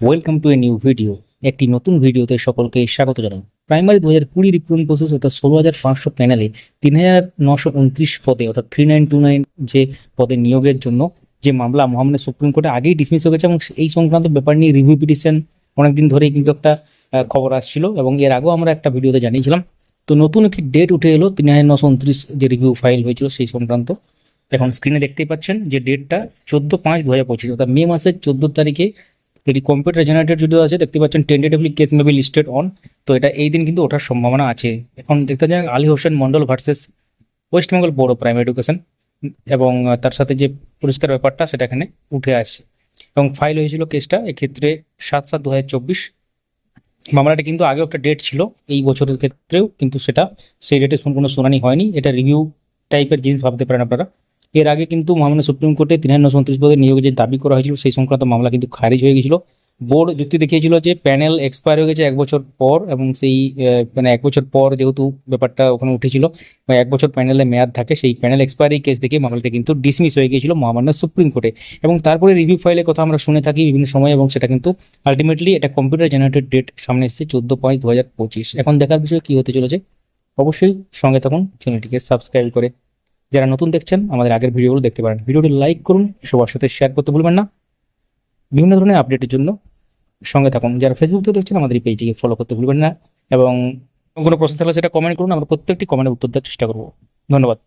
Welcome to a new video একটি নতুন ভিডিওতে সকলকে স্বাগত জানাই। প্রাইমারি দু হাজার কুড়ি রিক্রুটমেন্ট প্রসেস অর্থাৎ ষোলো হাজার পাঁচশো প্যানেলে তিন হাজার নশো উনত্রিশ পদে অর্থাৎ থ্রি নাইন টু নাইন যে পদে নিয়োগের জন্য যে মামলা মহামান্য সুপ্রিম কোর্টে আগেই ডিসমিস হয়ে গেছে এবং এই সংক্রান্ত ব্যাপার নিয়ে রিভিউ পিটিশন অনেকদিন ধরেই কিন্তু একটা খবর আসছিল এবং এর আগেও আমরা একটা ভিডিওতে জানিয়েছিলাম। তো নতুন একটি ডেট উঠে এলো তিন হাজার নশো উনত্রিশ যে রিভিউ ফাইল হয়েছিল সেই সংক্রান্ত। এখন স্ক্রিনে দেখতেই পাচ্ছেন যে ডেটটা চোদ্দ পাঁচ দু হাজার পঁচিশ, অর্থাৎ মে মাসের চোদ্দ তারিখে এটি কম্পিউটার জেনারেটেড যদি আছে, দেখতে পাচ্ছেন tentatively case may be listed on তো এটা এই দিন কিন্তু ওঠার সম্ভাবনা আছে। এখন দেখতে যাক, Ali Hossain Mondal versus West Bengal board of primary education এবং তার সাথে যে পুরস্কার ব্যাপারটা সেটা এখানে উঠে আসছে। এবং ফাইল হয়েছিল কেসটা এক্ষেত্রে সাত সাত দু হাজার চব্বিশ, মামলাটা কিন্তু আগেও একটা ডেট ছিল, এই বছরের ক্ষেত্রেও কিন্তু সেটা সেই ডেটে কোনো শুনানি হয়নি। এটা রিভিউ টাইপের জিনিস ভাবতে পারেন আপনারা। এর আগে কিন্তু মহামান্য সুপ্রিম কোর্টে তিন নশো উনত্রিশ পদে নিয়োগের যে দাবি করা হয়েছিল, সেই সংক্রান্ত মামলা কিন্তু খারিজ হয়ে গেছিল। বোর্ড যুক্তি দেখিয়েছিল যে প্যানেল এক্সপায়ার হয়ে গেছে এক বছর পর এবং সেই মানে এক বছর পর যেহেতু ব্যাপারটা ওখানে উঠেছিল, বা এক বছর প্যানেলে মেয়াদ থাকে, সেই প্যানেল এক্সপায়ারি কেস দেখে মামলাটা কিন্তু ডিসমিস হয়ে গিয়েছিল মহামান্য সুপ্রিম কোর্টে। এবং তারপরে রিভিউ ফাইলের কথা আমরা শুনে থাকি বিভিন্ন সময় এবং সেটা কিন্তু আলটিমেটলি এটা কম্পিউটার জেনারেটেড ডেট সামনে এসেছে চোদ্দ পাঁচ দু হাজার পঁচিশ। এখন দেখার বিষয় কি হতে চলেছে, অবশ্যই সঙ্গে থাকুন চ্যানেলটিকে সাবস্ক্রাইব করে যারা নতুন দেখছেন, আমাদের আগের ভিডিওগুলো দেখতে পারেন। ভিডিওটি লাইক করুন, সবার সাথে শেয়ার করতে ভুলবেন না। বিভিন্ন ধরনের আপডেটের জন্য সঙ্গে থাকুন। যারা ফেসবুক থেকে দেখছেন, আমাদের এই পেজটিকে ফলো করতে ভুলবেন না। এবং কোনো প্রশ্ন থাকলে সেটা কমেন্ট করুন। আমরা প্রত্যেকটি কমেন্টে উত্তর দেওয়ার চেষ্টা করব। ধন্যবাদ।